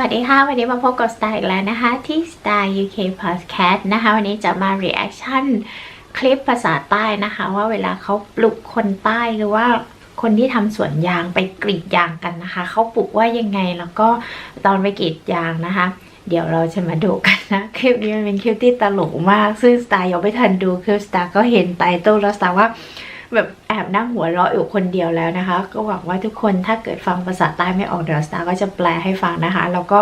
วัสดีค่ะ วันนี้มาพบกับสไตล์อีกแล้วนะคะ ที่ Style UK Podcast นะคะ วันนี้จะมา reaction คลิปภาษาใต้นะคะ ว่าเวลาเขาปลุกคนใต้หรือว่าคนที่ทำสวนยางไปกรีดยางกันนะคะ เขาปลุกว่ายังไงแล้วก็ตอนไปกรีดยางนะคะ เดี๋ยวเราจะมาดูกันนะ คลิปนี้มันเป็นคลิปที่ตลกมาก ซึ่งสไตล์ยังไม่ทันดูคือสไตล์ก็เห็นไตเติ้ลแล้วสไตล์ว่า แบบแอบนั่งหัวเราะอยู่คนเดียวแล้วนะคะ ก็หวังว่าทุกคนถ้าเกิดฟังภาษาใต้ไม่ออกเดี๋ยวสตาร์ก็จะแปลให้ฟังนะคะ แล้วก็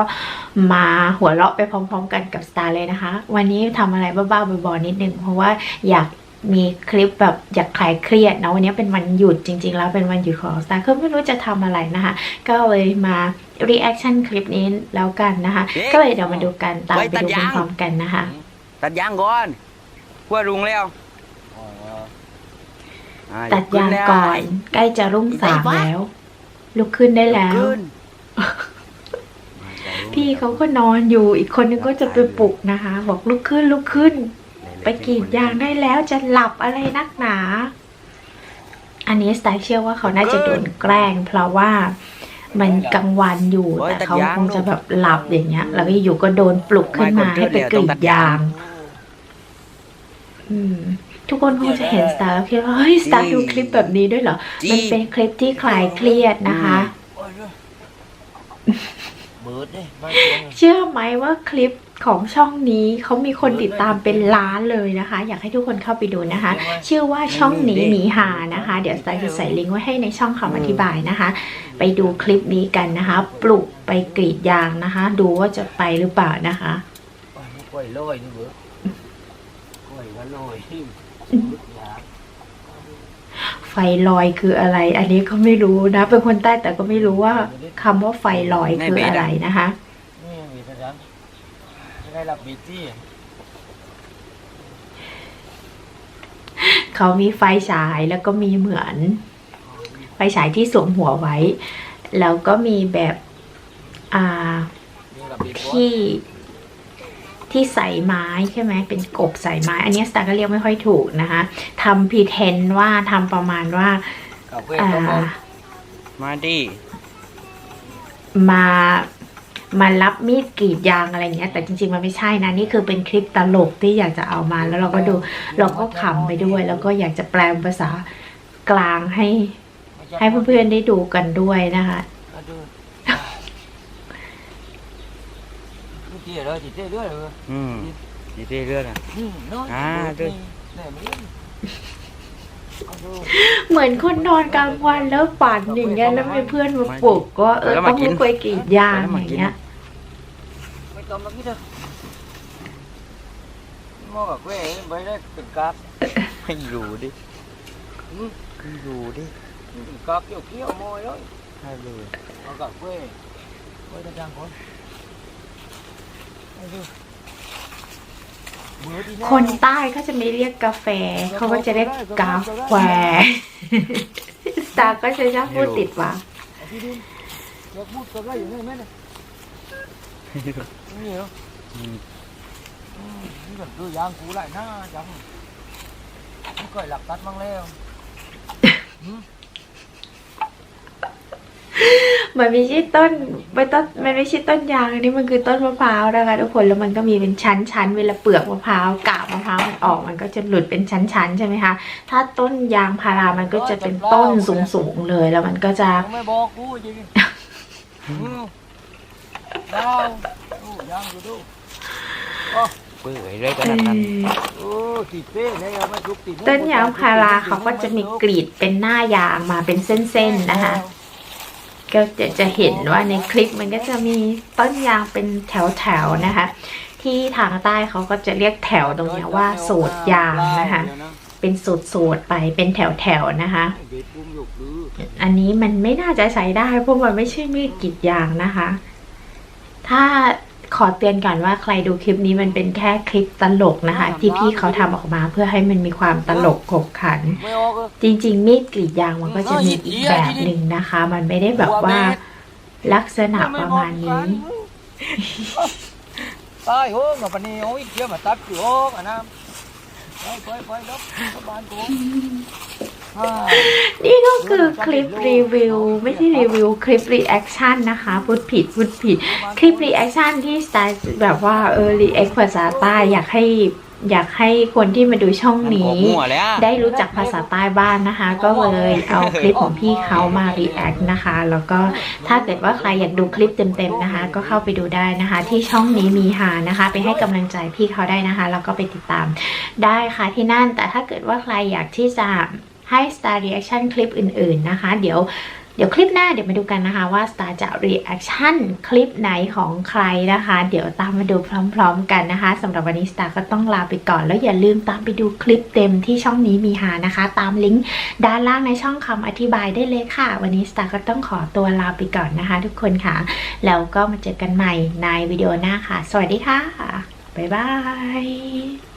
มาหัวเราะไปพร้อม ๆ กันกับสตาร์เลยนะคะ วันนี้ทำอะไรบ้าๆบอๆนิดนึงเพราะว่าอยากมีคลิปแบบอยากคลายเครียดนะวันนี้เป็นวันหยุดจริง ๆ แล้วเป็นวันหยุดของสตาร์ก็ไม่รู้จะทำอะไรนะคะ ก็เลยมา reaction คลิปนี้แล้วกันนะคะ ก็เลยเดี๋ยวมาดูกันตามไปดูพร้อมๆกันนะคะตัดยางก่อนขั้วรุงแล้วอ่ ตัดยางก่อน ใกล้จะรุ่งสางแล้ว ลุกขึ้นได้แล้วขึ้นพี่เขาก็นอนอยู่อีกคนนึงก็จะไปปลุกนะคะ บอกลุกขึ้นลุกขึ้น ไปกรีดยางได้แล้วจะหลับอะไรนักหนา อันนี้สไตล์เชื่อว่าเขาน่าจะโดนแกล้ง เพราะว่ามันกลางวันอยู่แต่เขาคงจะแบบหลับอย่างเงี้ย แล้วก็อยู่ก็โดนปลุกขึ้นมาให้ไปกรีดยาง อืม ทุกคนคงจะเห็นสไตล์แล้วคิดว่าเฮ้ยสไตล์ดูคลิปแบบนี้ด้วยเหรอ มันเป็นคลิปที่คลายเครียดนะคะเบิร์ดเด้บ้านเชื่อไหมว่าคลิปของช่องนี้เขามีคนติดตามเป็นล้านเลยนะคะ อยากให้ทุกคนเข้าไปดูนะคะ ชื่อว่าช่องหนีหนีหานะคะ เดี๋ยวสไตล์จะใส่ลิงก์ไว้ให้ในช่องคำอธิบายนะคะ ไปดูคลิปนี้กันนะคะ ปลุกไปกรีดยางนะคะ ดูว่าจะไปหรือเปล่านะคะกล้วยลอยนี่เบิร์ดกล้วยก็ลอย ไฟลอยคืออะไร อันนี้ก็ไม่รู้นะ เป็นคนใต้แต่ก็ไม่รู้ว่าคำว่าไฟลอยคืออะไรนะคะ นี่มีสัญญาณไม่ได้รับบีจี้เขามีไฟฉายแล้วก็มีเหมือน ไฟฉายที่สวมหัวไว้ แล้วก็มีแบบ อ่า มีรับบีที่ ที่ ใส่ไม้ใช่ไหมเป็นกบใส่ไม้ อันนี้สตาร์ก็เรียกไม่ค่อยถูกนะคะทำพีเทนว่าทำประมาณว่ากับเพื่อนอ่าก็มองมาดิมามารับมีดกรีดยางอะไรเงี้ยแต่จริงๆมันไม่ใช่นะนี่คือเป็นคลิปตลกที่อยากจะเอามาแล้วเราก็ดูเราก็ขำไปด้วย แล้วก็อยากจะแปลเป็นภาษากลางให้ให้เพื่อนๆได้ดูกันด้วยนะคะ ๆดูเจี๊ยเลยเจี๊ยด้วยเลยอืมดีเต้เลือดอะอืมน้อยอ่าดูแน่ไม่ได้เอาดูเหมือนคนนอนกลางวันแล้วฝันอย่างเงี้ยแล้วมีเพื่อนมาปลุกก็เออต้องลุกไปกรีดยางอย่างเงี้ยไม่ต้องมาคิดเลยมองกับกล้วยไว้ได้เป็นกราฟให้อยู่ดิให้อยู่ดิกราฟเกี่ยวเกี่ยวมอยเลยให้เลยเอากับกล้วยกล้วยตะจังคนเอาดูเบิร์ดอีแคนใต้เขาจะไม่เรียกกาแฟ เขาก็จะเรียกกาแฟสตาร์ก็จะชอบพูดติดว่าเอาที่ดินอยากพูดกับอะไรอยู่ในแม่เนี่ยนี่เหรออืมอืมนี่ก็ดูยางกูหลายหน้าจังนี่ก่อยหลักตัดมั่งแล้ว มันไม่ใช่ต้นไม่ต้นมันไม่ใช่ต้นยางอันนี้มันคือต้นมะพร้าวนะคะทุกคนแล้วมันก็มีเป็นชั้นๆเวลาเปลือกมะพร้าวกาบมะพร้าวมันออกมันก็จะหลุดเป็นชั้นๆใช่ไหมคะถ้าต้นยางพารามันก็จะเป็นต้นสูงๆเลยแล้วมันก็จะยังไม่บอกกูจริงอืมดาวดูยางกูดูเปื่อยเลยก็เอนั้นนั้นอโอ้ติดเป้เลยเอามาทุกติดต้นยางพาราเขาก็จะมีกรีดเป็นหน้ายางมาเป็นเส้นๆนะคะ ก็จะจะเห็นว่าในคลิปมันก็จะมีต้นยางเป็นแถวๆนะคะ ที่ทางใต้เขาก็จะเรียกแถวตรงนี้ว่าโสดยางนะคะ เป็นสูตรๆไปเป็นแถวๆนะคะออันนี้มันไม่น่าจะใช้ได้เพราะมันไม่ใช่มีดกรีดยางนะคะ ถ้า ขอเตือนก่อนว่าใครดูคลิปนี้มันเป็นแค่คลิปตลกนะคะ ที่พี่เขาทำออกมาเพื่อให้มันมีความตลกขบขันไม่ออกเออจริง ๆ มีดกรีดยางมันก็จะมีอีกแบบหนึ่งนะคะ มันไม่ได้แบบว่าลักษณะประมาณนี้ตายโหงกับปนีโอ้ยเกี่ยวมาตัดอยู่โหงอะนะไปไปไปลบลบบ้านกูอ่า นี่ก็คือคลิปรีวิว ไม่ใช่รีวิว คลิปรีแอคชั่นนะคะพูดผิดพูดผิด คลิปรีแอคชั่นที่สไตล์แบบว่าเออรีแอคภาษาใต้อยากให้อยากให้คนที่มาดูช่องนี้มั่วเลยอะได้รู้จักภาษาใต้บ้างนะคะ ก็เลยเอาคลิปของพี่เขามารีแอคนะคะ แล้วก็ถ้าเกิดว่าใครอยากดูคลิปเต็มๆนะคะ ก็เข้าไปดูได้นะคะ ที่ช่องนี้มีหานะคะ ไปให้กำลังใจพี่เขาได้นะคะแล้วก็ไปติดตามได้ค่ะที่นั่น แต่ถ้าเกิดว่าใครอยากที่จะ ให้ Star Reaction คลิปอื่น ๆ นะคะ เดี๋ยวเดี๋ยวคลิปหน้าเดี๋ยวมาดูกันนะคะว่า Star จะ reaction คลิปไหนของใครนะคะ เดี๋ยวตามมาดูพร้อม ๆ กันนะคะสำหรับวันนี้ Star ก็ต้องลาไปก่อน แล้วอย่าลืมตามไปดูคลิปเต็มที่ช่องนี้มีหานะคะ ตามลิงก์ด้านล่างในช่องคำอธิบายได้เลยค่ะ วันนี้ Star ก็ต้องขอตัวลาไปก่อนนะคะ ทุกคนค่ะ แล้วก็มาเจอกันใหม่ในวิดีโอหน้าค่ะ สวัสดีค่ะบ๊ายบาย